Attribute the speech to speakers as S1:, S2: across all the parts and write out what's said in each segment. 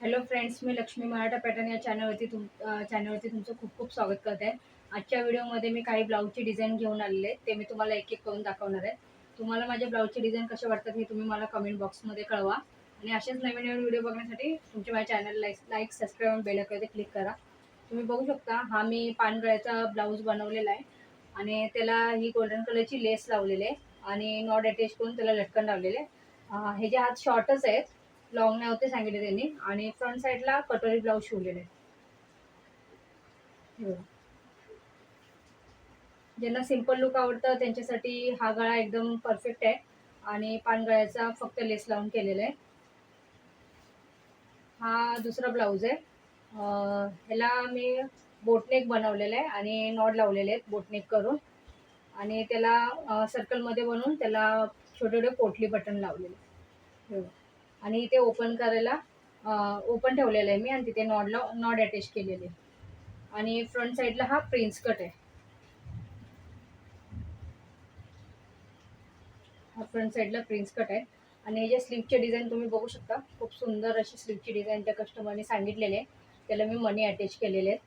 S1: Hello friends मी Lakshmi Maratha pattern या चॅनलवरती तुम चॅनलवरती तुमचं खूप खूप स्वागत करत आहे. आजच्या व्हिडिओमध्ये मी काही ब्लाऊजची डिझाईन घेऊन आलेले आहे ते मी तुम्हाला एक एक करून दाखवणार आहे. तुम्हाला माझ्या ब्लाऊजची डिझाईन कसे वाटतात हे तुम्ही मला कमेंट बॉक्समध्ये कळवा. आणि असेच नवीन नवीन व्हिडिओ बघण्यासाठी तुमच्या माझ्या चॅनल लाईक लाईक सबस्क्राईब आणि बेल क्लिक करा. तुम्ही बघू शकता हा मी पानगळ्याचा ब्लाऊज बनवलेला आहे. आणि त्याला ही गोल्डन कलरची लेस लावलेली आहे. आणि नॉट अटॅच करून त्याला लटकन लावलेले आहे. हे जे हात शॉर्टच आहेत लॉंग नाही होते सांगितले त्यांनी. आणि फ्रंट साईडला कटोरी ब्लाऊज शिवलेले. आहे. ज्यांना सिंपल लुक आवडतं त्यांच्यासाठी हा गळा एकदम परफेक्ट आहे. आणि पानगळ्याचा फक्त लेस लावून केलेला आहे. हा दुसरा ब्लाऊज आहे. ह्याला मी बोटनेक बनवलेला आहे आणि नॉड लावलेले आहेत बोटनेक करून. आणि त्याला सर्कलमध्ये बनवून त्याला छोटे छोटे पोटली बटन लावलेले. हे. आणि इथे ओपन करायला ओपन ठेवलेलं आहे मी आणि तिथे नॉडला नॉड अटॅच केलेले आणि फ्रंट साईडला हा प्रिन्स कट आहे. हा फ्रंट साईडला प्रिन्स कट आहे. आणि हे जे स्लीवचे डिझाईन तुम्ही बघू शकता खूप सुंदर अशी स्लीवची डिझाईन त्या कस्टमरने सांगितलेले आहे. त्याला मी मनी अटॅच केलेले आहेत.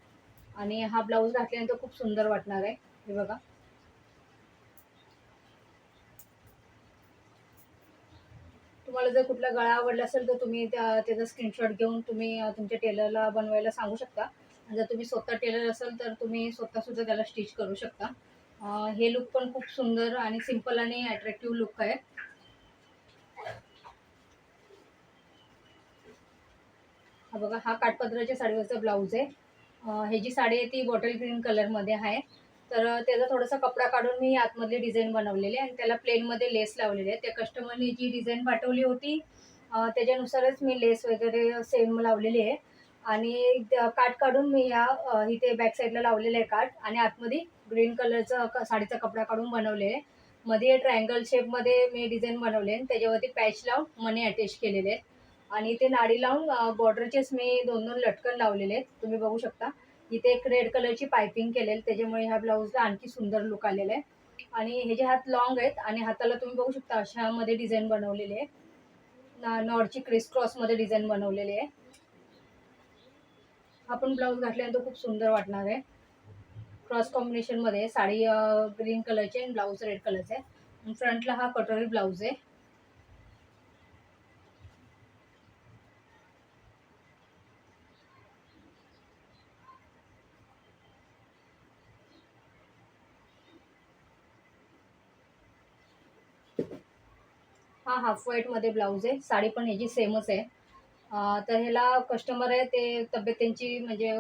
S1: आणि हा ब्लाऊज घातल्यानंतर खूप सुंदर वाटणार आहे. हे बघा. तुम्हाला जर कुठला गळा आवडला असेल तर तुम्ही त्या त्याचा स्क्रीनशॉट घेऊन तुम्ही तुमच्या टेलरला बनवायला सांगू शकता. जर तुम्ही स्वतः टेलर असाल तर तुम्ही स्वतःसुद्धा त्याला स्टिच करू शकता. हे लुक पण खूप सुंदर आणि सिंपल आणि अट्रॅक्टिव्ह लुक आहे. हा बघा हा काठपदराच्या साडीवरचा ब्लाऊज आहे. हे जी साडी आहे ती बॉटल ग्रीन कलरमध्ये आहे. तर त्याचा थोडासा कपडा काढून मी आतमधली डिझाईन बनवलेली आहे आणि त्याला प्लेनमध्ये लेस लावलेली आहे. त्या कस्टमरनी जी डिझाईन पाठवली होती त्याच्यानुसारच मी लेस वगैरे सेम लावलेली आहे. आणि त्या काठ काढून मी या इथे बॅक साईडला लावलेलं आहे काठ आणि आतमध्ये ग्रीन कलरचा क साडीचा कपडा काढून बनवले आहे. मध्ये ट्रायंगल शेपमध्ये मी डिझाईन बनवले आणि त्याच्यावरती पॅच लावून मनी अटॅच केलेले आहेत. आणि ते नाडी लावून बॉर्डरचेच मी दोन दोन लटकन लावलेले आहेत. तुम्ही बघू शकता. इथे एक रेड कलरची पायपिंग केलेली त्याच्यामुळे ह्या ब्लाऊजला आणखी सुंदर लुक आलेला आहे. आणि हे जे हात लॉंग आहेत आणि हाताला तुम्ही बघू शकता अशामध्ये डिझाईन बनवलेली आहे. ना क्रिस क्रॉसमध्ये डिझाईन बनवलेली आहे. हा पण ब्लाऊज घातल्यानंतर खूप सुंदर वाटणार आहे. क्रॉस कॉम्बिनेशनमध्ये साडी ग्रीन कलरची आणि ब्लाऊज रेड कलरचा आहे फ्रंटला हा कटोरी ब्लाऊज आहे. हा हाफ व्हाईटमध्ये ब्लाऊज आहे. साडी पण ह्याची सेमच आहे. तर ह्याला कस्टमर आहे ते तब्येत त्यांची म्हणजे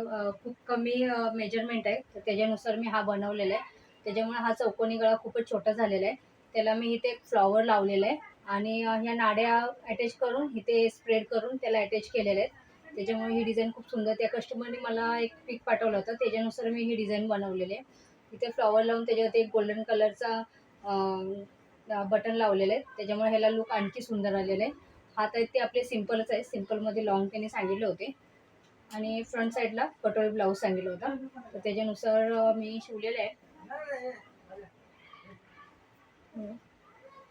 S1: खूप कमी मेजरमेंट आहे. तर त्याच्यानुसार मी हा बनवलेला आहे. त्याच्यामुळे हा चौकोनी गळा खूपच छोटा झालेला आहे. त्याला मी इथे एक फ्लॉवर लावलेला आहे. आणि ह्या नाड्या अटॅच करून इथे स्प्रेड करून त्याला अटॅच केलेले आहेत. त्याच्यामुळे ही डिझाईन खूप सुंदर त्या कस्टमरने मला एक पिक पाठवलं होतं. त्याच्यानुसार मी ही डिझाईन बनवलेली आहे. इथे फ्लॉवर लावून त्याच्यावरती एक गोल्डन कलरचा बटन लावलेले आहेत. त्याच्यामुळे ह्याला लुक आणखी सुंदर आलेलं आहे. हात आहेत ते आपले सिम्पलच आहे. सिम्पलमध्ये लॉंग त्यांनी सांगितले होते. आणि फ्रंट साईडला कटोरी ब्लाऊज सांगितलं होता. तर त्याच्यानुसार मी शिवलेलं आहे.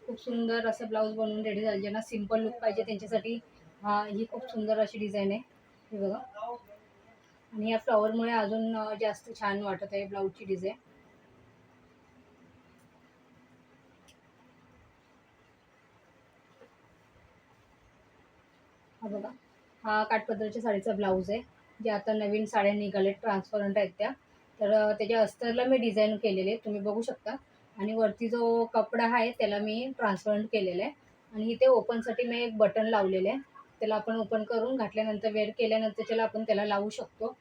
S1: खूप सुंदर असं ब्लाऊज बनवून रेडी झालं. ज्यांना सिंपल लुक पाहिजे त्यांच्यासाठी हा ही खूप सुंदर अशी डिझाईन आहे. हे बघा. आणि या फ्लॉवरमुळे अजून जास्त छान वाटत आहे ब्लाऊजची डिझाईन हा बघा. हा काठपदराच्या साडीचा ब्लाऊज आहे. जे आता नवीन साड्या निघाले ट्रान्सपरंट आहेत त्या. तर त्याच्या अस्तरला मी डिझाईन केलेले आहे तुम्ही बघू शकता. आणि वरती जो कपडा आहे त्याला मी ट्रान्सपरंट केलेला आहे. आणि इथे ओपनसाठी मी एक बटन लावलेलं आहे. त्याला आपण ओपन करून घातल्यानंतर वेअर केल्यानंतर त्याला आपण त्याला लावू शकतो.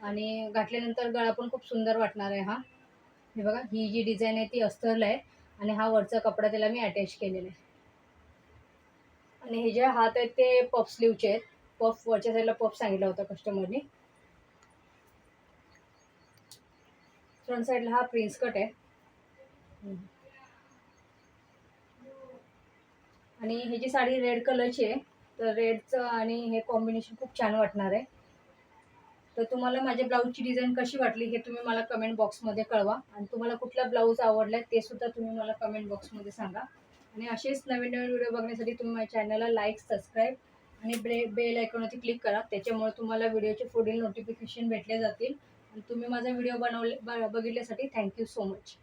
S1: आणि घातल्यानंतर गळा पण खूप सुंदर वाटणार आहे हा. हे बघा ही जी डिझाईन आहे ती अस्तरला आहे. आणि हा वरचा कपडा त्याला मी अटॅच केलेला आहे. आणि हे जे हात आहेत ते पफ स्लीवचे आहेत. पफ वरच्या साईडला पफ सांगितला होता कस्टमरने फ्रंट साईडला हा प्रिन्स कट आहे. आणि आणि ह्याची साडी रेड कलरची आहे तर रेडचं आणि हे कॉम्बिनेशन खूप छान वाटणार आहे. तर तुम्हाला माझ्या ब्लाऊजची डिझाईन कशी वाटली हे तुम्ही मला कमेंट बॉक्समध्ये कळवा. आणि तुम्हाला कुठला ब्लाऊज आवडला आहे ते सुद्धा तुम्ही मला कमेंट बॉक्समध्ये सांगा. आणि असेच नवीन नवीन व्हिडिओ बघण्यासाठी तुम्ही माझ्या चॅनलला लाईक सबस्क्राईब आणि ब्रे बेल आयकॉनवरती क्लिक करा. त्याच्यामुळे तुम्हाला व्हिडिओचे पुढील नोटिफिकेशन भेटले जातील. आणि तुम्ही माझा व्हिडिओ बनवले ब- बघितल्यासाठी थँक्यू सो मच